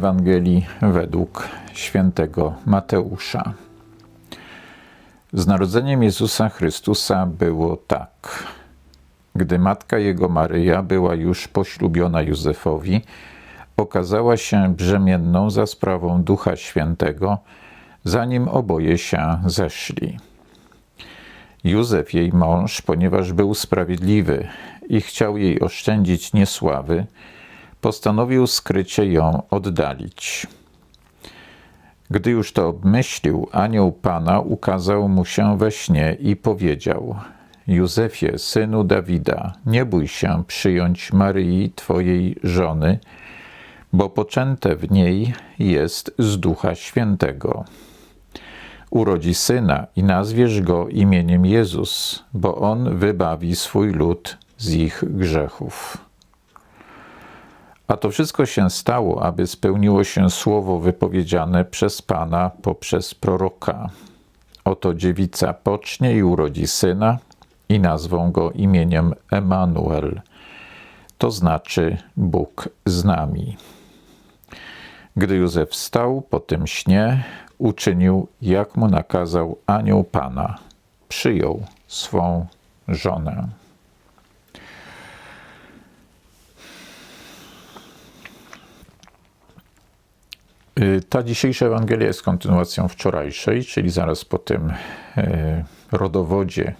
Ewangelii według świętego Mateusza. Z narodzeniem Jezusa Chrystusa było tak. Gdy matka jego Maryja była już poślubiona Józefowi, okazała się brzemienną za sprawą Ducha Świętego, zanim oboje się zeszli. Józef, jej mąż, ponieważ był sprawiedliwy i chciał jej oszczędzić niesławy, postanowił skrycie ją oddalić. Gdy już to obmyślił, anioł Pana ukazał mu się we śnie i powiedział: Józefie, synu Dawida, nie bój się przyjąć Maryi, twojej żony, bo poczęte w niej jest z Ducha Świętego. Urodzi syna i nazwiesz go imieniem Jezus, bo on wybawi swój lud z ich grzechów. A to wszystko się stało, aby spełniło się słowo wypowiedziane przez Pana poprzez proroka. Oto dziewica pocznie i urodzi syna i nazwą go imieniem Emanuel, to znaczy Bóg z nami. Gdy Józef wstał po tym śnie, uczynił, jak mu nakazał anioł Pana. Przyjął swą żonę. Ta dzisiejsza Ewangelia jest kontynuacją wczorajszej, czyli zaraz po tym y, rodowodzie,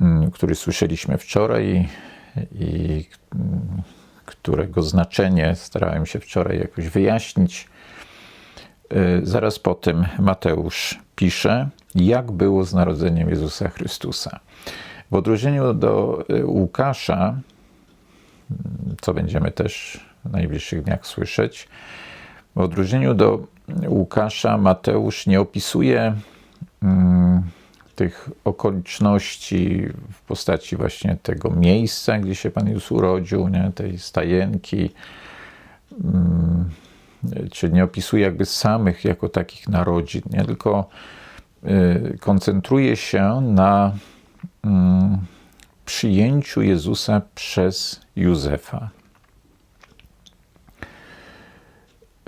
mm, który słyszeliśmy wczoraj i mm, którego znaczenie starałem się wczoraj jakoś wyjaśnić. Y, zaraz po tym Mateusz pisze, jak było z narodzeniem Jezusa Chrystusa. W odróżnieniu do Łukasza, co będziemy też w najbliższych dniach słyszeć, w odróżnieniu do Łukasza, Mateusz nie opisuje mm, tych okoliczności w postaci właśnie tego miejsca, gdzie się Pan Jezus urodził, nie? tej stajenki, mm, czy nie opisuje jakby samych jako takich narodzin, nie? tylko y, koncentruje się na y, przyjęciu Jezusa przez Józefa. Y,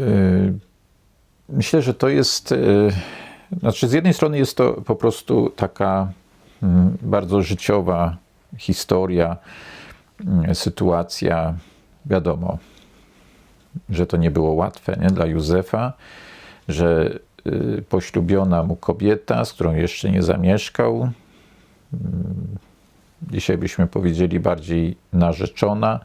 myślę, że to jest. Y, znaczy, z jednej strony jest to po prostu taka mm, bardzo życiowa historia, mm, sytuacja. Wiadomo, że to nie było łatwe nie? dla Józefa, że y, poślubiona mu kobieta, z którą jeszcze nie zamieszkał, mm, dzisiaj byśmy powiedzieli bardziej narzeczona,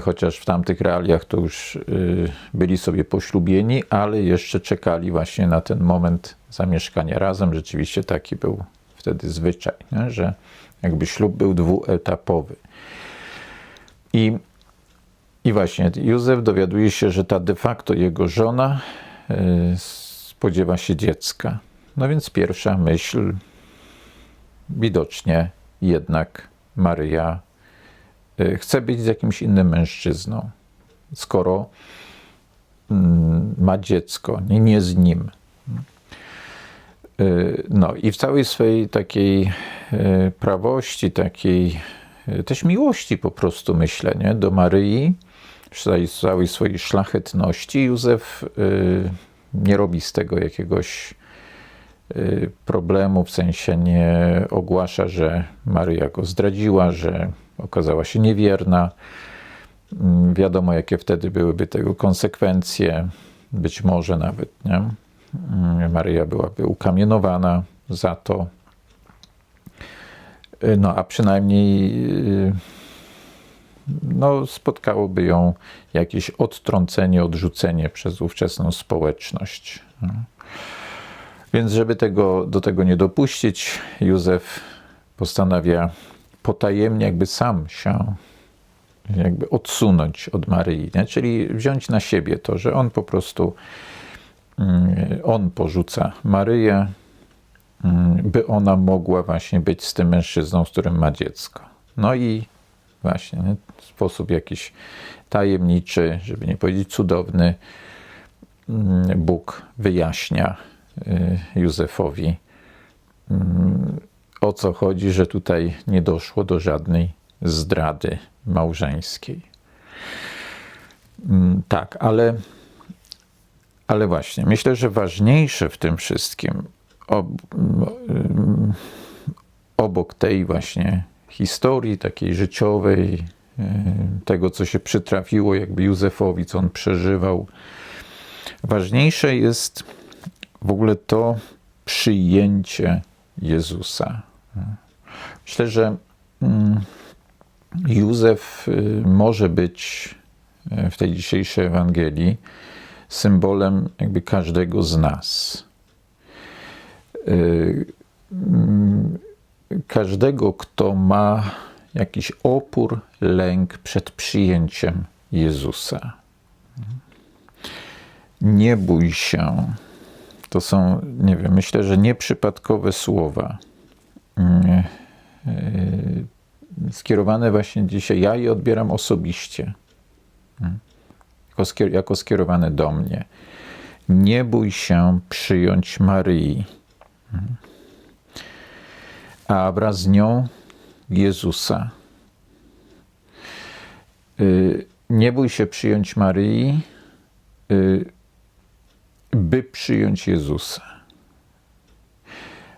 chociaż w tamtych realiach to już y, byli sobie poślubieni, ale jeszcze czekali właśnie na ten moment zamieszkania razem. Rzeczywiście taki był wtedy zwyczaj, nie? że jakby ślub był dwuetapowy. I, I właśnie Józef dowiaduje się, że ta de facto jego żona y, spodziewa się dziecka. No więc pierwsza myśl, widocznie jednak Maryja chce być z jakimś innym mężczyzną, skoro mm, ma dziecko, nie, nie z nim. Y, no i w całej swojej takiej y, prawości, takiej też miłości po prostu myślę, nie? do Maryi, w całej swojej szlachetności, Józef nie robi z tego jakiegoś problemu, w sensie nie ogłasza, że Maryja go zdradziła, że okazała się niewierna. Mm, wiadomo, jakie wtedy byłyby tego konsekwencje, być może nawet. Nie? Mm, Maryja byłaby ukamienowana za to. Y, no, a przynajmniej y, no, spotkałoby ją jakieś odtrącenie, odrzucenie przez ówczesną społeczność. Więc, żeby tego, do tego nie dopuścić, Józef postanawia potajemnie jakby sam się jakby odsunąć od Maryi, nie? czyli wziąć na siebie to, że on po prostu mm, on porzuca Maryję, mm, by ona mogła właśnie być z tym mężczyzną, z którym ma dziecko. No i właśnie nie? w sposób jakiś tajemniczy, żeby nie powiedzieć cudowny, mm, Bóg wyjaśnia y, Józefowi o co chodzi, że tutaj nie doszło do żadnej zdrady małżeńskiej. Mm, tak, ale, ale właśnie, myślę, że ważniejsze w tym wszystkim, ob, mm, obok tej właśnie historii takiej życiowej, e, tego, co się przytrafiło jakby Józefowi, co on przeżywał, ważniejsze jest w ogóle to przyjęcie Jezusa. Myślę, że mm, Józef y, może być y, w tej dzisiejszej Ewangelii symbolem jakby każdego z nas. Y, mm, każdego, kto ma jakiś opór, lęk przed przyjęciem Jezusa. Nie bój się. To są, nie wiem, myślę, że nieprzypadkowe słowa skierowane właśnie dzisiaj. Ja je odbieram osobiście, hmm, jako skierowane do mnie. Nie bój się przyjąć Maryi, hmm, a wraz z nią Jezusa. Y, nie bój się przyjąć Maryi, y, by przyjąć Jezusa,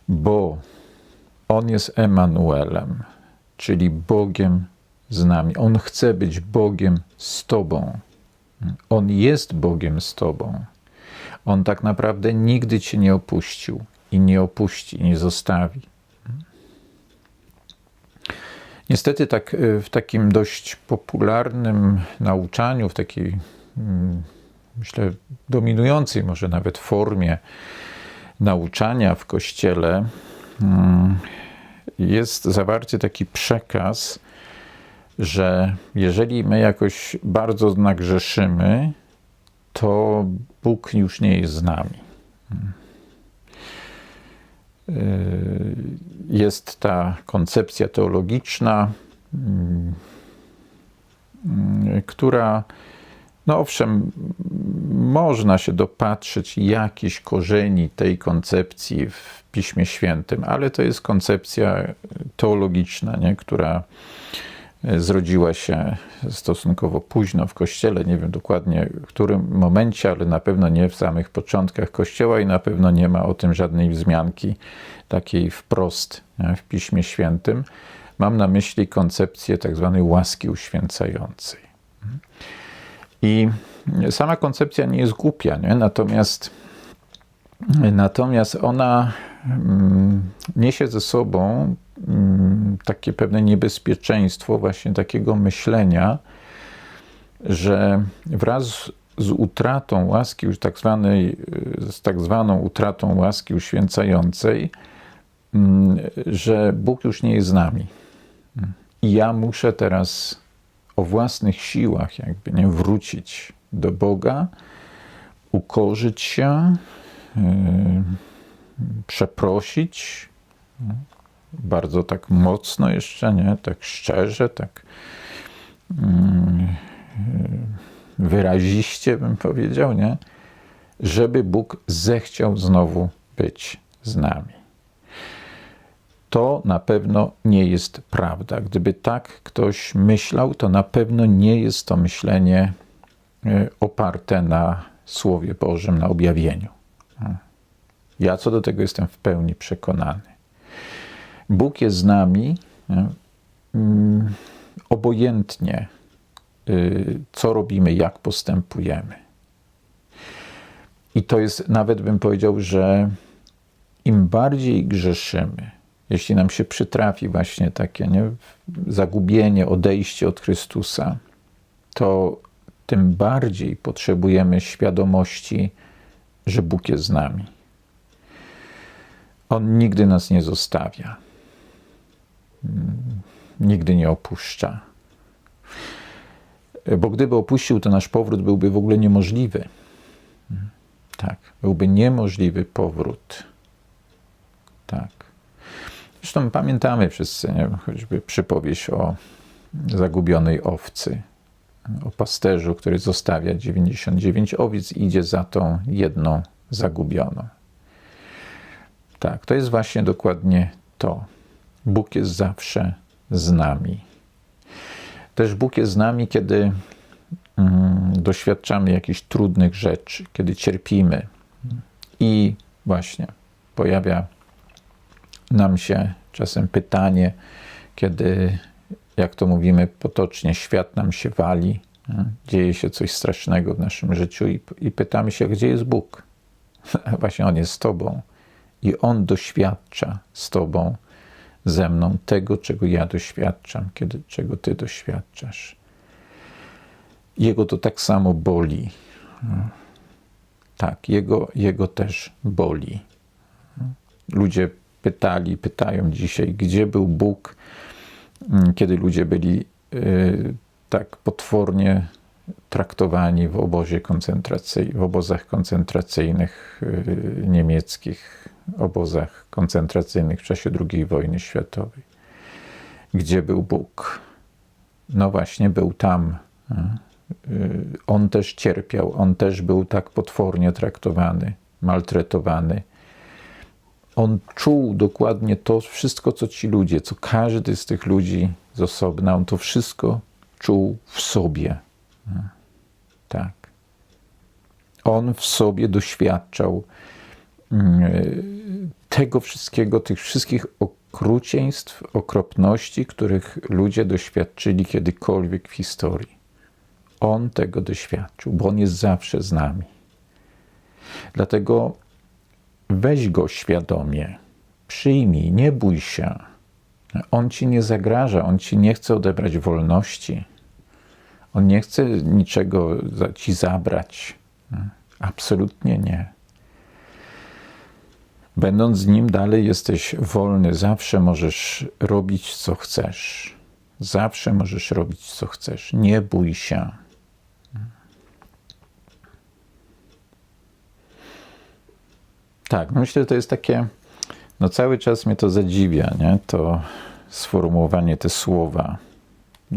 bo On jest Emanuelem czyli Bogiem z nami. On chce być Bogiem z Tobą. On jest Bogiem z Tobą. On tak naprawdę nigdy Cię nie opuścił i nie opuści, nie zostawi. Niestety, tak y, w takim dość popularnym nauczaniu, w takiej, mm, myślę, dominującej może nawet formie nauczania w kościele, mm, jest zawarty taki przekaz, że jeżeli my jakoś bardzo nagrzeszymy, to Bóg już nie jest z nami. Yy, jest ta koncepcja teologiczna, yy, która, no owszem, można się dopatrzeć jakichś korzeni tej koncepcji w Piśmie Świętym, ale to jest koncepcja teologiczna, nie? która e, zrodziła się stosunkowo późno w Kościele. Nie wiem dokładnie w którym momencie, ale na pewno nie w samych początkach Kościoła i na pewno nie ma o tym żadnej wzmianki takiej wprost nie? w Piśmie Świętym. Mam na myśli koncepcję tak zwanej łaski uświęcającej. I sama koncepcja nie jest głupia, nie? natomiast Natomiast ona mm, niesie ze sobą mm, takie pewne niebezpieczeństwo właśnie takiego myślenia, że wraz z utratą łaski, tak zwanej, z tak zwaną utratą łaski uświęcającej, mm, że Bóg już nie jest z nami. I ja muszę teraz o własnych siłach jakby nie wrócić do Boga, ukorzyć się, Yy, przeprosić. Bardzo tak mocno jeszcze, nie? Tak szczerze, tak yy, wyraziście bym powiedział, nie? Żeby Bóg zechciał znowu być z nami. To na pewno nie jest prawda. Gdyby tak ktoś myślał, to na pewno nie jest to myślenie yy, oparte na Słowie Bożym, na objawieniu. Ja co do tego jestem w pełni przekonany. Bóg jest z nami mm, obojętnie, y, co robimy, jak postępujemy. I to jest, nawet bym powiedział, że im bardziej grzeszymy, jeśli nam się przytrafi właśnie takie nie, zagubienie, odejście od Chrystusa, to tym bardziej potrzebujemy świadomości, że Bóg jest z nami. On nigdy nas nie zostawia, mm, nigdy nie opuszcza. Bo gdyby opuścił, to nasz powrót byłby w ogóle niemożliwy. Mm, tak, byłby niemożliwy powrót. Tak. Zresztą pamiętamy wszyscy, nie? choćby przypowieść o zagubionej owcy, o pasterzu, który zostawia 99 owiec i idzie za tą jedną zagubioną. Tak, to jest właśnie dokładnie to. Bóg jest zawsze z nami. Też Bóg jest z nami, kiedy mm, doświadczamy jakichś trudnych rzeczy, kiedy cierpimy i właśnie pojawia nam się czasem pytanie, kiedy, jak to mówimy potocznie, świat nam się wali, dzieje się coś strasznego w naszym życiu i, i pytamy się, gdzie jest Bóg? Właśnie On jest z Tobą i On doświadcza z Tobą, ze mną tego, czego ja doświadczam, kiedy, czego Ty doświadczasz. Jego to tak samo boli. Tak, jego, jego też boli. Ludzie pytali, pytają dzisiaj, gdzie był Bóg, kiedy ludzie byli y, tak potwornie traktowani w obozie koncentracyjnym, w obozach koncentracyjnych y, niemieckich, obozach koncentracyjnych w czasie II wojny światowej. Gdzie był Bóg? No właśnie, był tam. Y, on też cierpiał, on też był tak potwornie traktowany, maltretowany. On czuł dokładnie to wszystko, co ci ludzie, co każdy z tych ludzi z osobna, on to wszystko czuł w sobie. Tak. On w sobie doświadczał mm, tego wszystkiego, tych wszystkich okrucieństw, okropności, których ludzie doświadczyli kiedykolwiek w historii. On tego doświadczył, bo on jest zawsze z nami. Dlatego weź go świadomie, przyjmij, nie bój się. On ci nie zagraża, on ci nie chce odebrać wolności. On nie chce niczego ci zabrać. Absolutnie nie. Będąc z nim dalej jesteś wolny, zawsze możesz robić co chcesz. Zawsze możesz robić co chcesz. Nie bój się. Tak, no myślę, że to jest takie, no cały czas mnie to zadziwia, nie? To sformułowanie, te słowa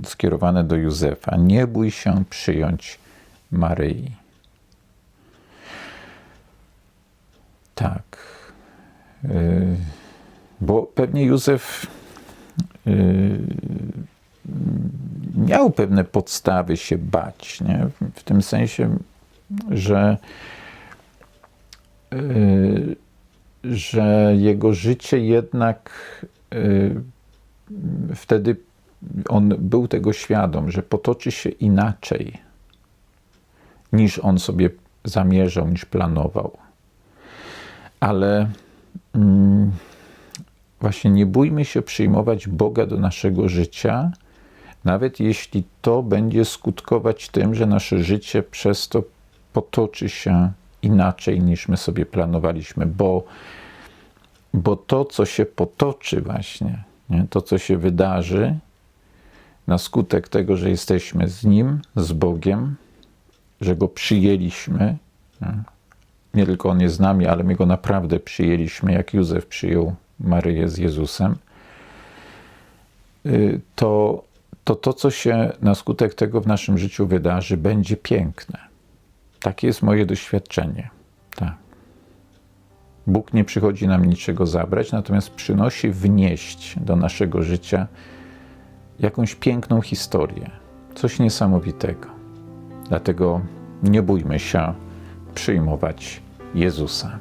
skierowane do Józefa. Nie bój się przyjąć Maryi. Tak. Yy, bo pewnie Józef yy, miał pewne podstawy się bać, nie? w tym sensie, że że jego życie jednak y, wtedy on był tego świadom, że potoczy się inaczej niż on sobie zamierzał, niż planował. Ale mm, właśnie nie bójmy się przyjmować Boga do naszego życia, nawet jeśli to będzie skutkować tym, że nasze życie przez to potoczy się inaczej niż my sobie planowaliśmy, bo, bo to, co się potoczy, właśnie, nie? to, co się wydarzy, na skutek tego, że jesteśmy z Nim, z Bogiem, że Go przyjęliśmy, nie? nie tylko On jest z nami, ale my Go naprawdę przyjęliśmy, jak Józef przyjął Maryję z Jezusem, y, to to, to co się na skutek tego w naszym życiu wydarzy, będzie piękne. Takie jest moje doświadczenie. Tak. Bóg nie przychodzi nam niczego zabrać, natomiast przynosi wnieść do naszego życia jakąś piękną historię, coś niesamowitego. Dlatego nie bójmy się przyjmować Jezusa.